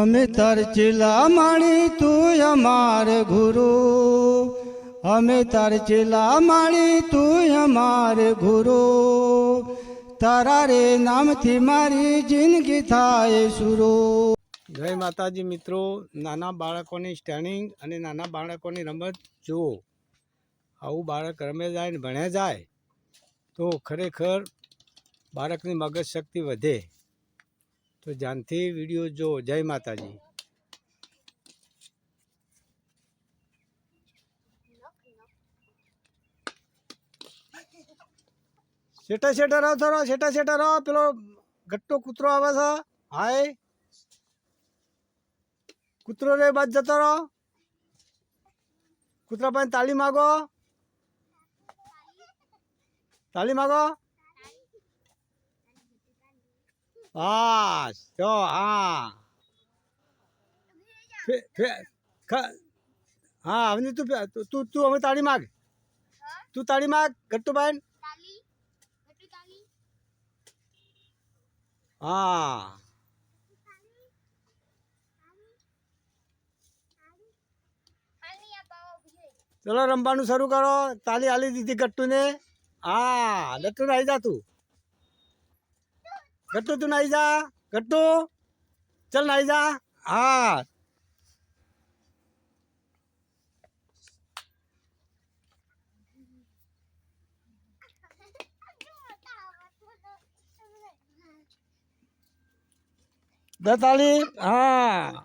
અમે તાર ચેલા માણી તું અમાર ગુરુ. અમે તાર ચેલા માણી તું અમાર ગુરુ. તારા રે નામથી મારી જિંદગી થાય સુરો. જય માતાજી મિત્રો, નાના બાળકોની સ્ટેન્ડિંગ અને નાના બાળકોની રમત જુઓ. આવું બાળક રમે જાય ને ભણે જાય, તો ખરેખર બાળકની મગજ શક્તિ વધે. તો ધ્યાનથી વીડિયો જો, જય માતાજી. શેઠા શેઠા રહો થોડો, શેઠા શેઠા રહો પેલો ગટ્ટો કૂતરો આવે છે. હાય. કૂતરો રે બાદ જતો રહો. કૂતરા પાસે તાળી માગો. તાળી માગો. બસ તો હા. હા હવે તું તું- તું હવે તાળી માગ. તું તાળી માગ ગટ્ટુભાઈ. હા. ચલો રમવાનું શરૂ કરો. તાલી આલી દીધી ગટ્ટુને. હા ગટ્ટુ નાઈ જા તું. ગટ્ટુ તું નાઈ જા ગટ્ટુ ચલ નાઈ જા. હા. દતાલી હા.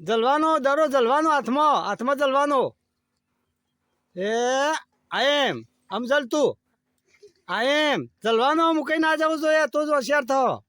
જલવાનો, દરો જલવાનો હાથમાં હાથમાં જલવાનો. એ આઈ એમ આમ જલતું. આઈ એમ જલવાનો મૂકી ના જવું જોઈએ, તો જ હોશિયાર થયો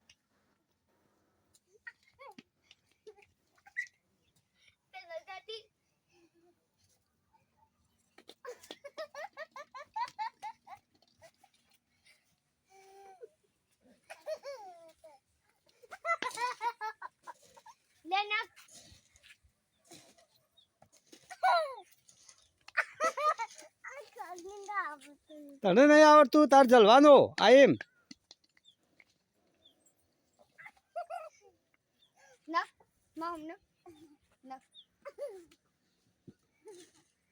તને નહીં આવડતું? તાર જલવાનો. આઈ એમ.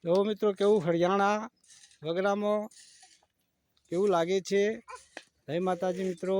જો મિત્રો કેવું હરિયાણા વગડામાં કેવું લાગે છે? જય માતાજી મિત્રો.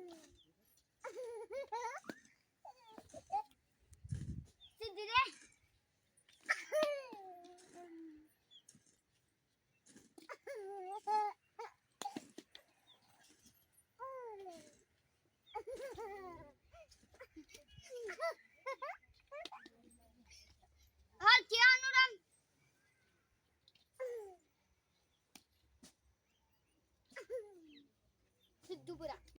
હા ક્યાંનું રંગ સિદ્ધુપુરા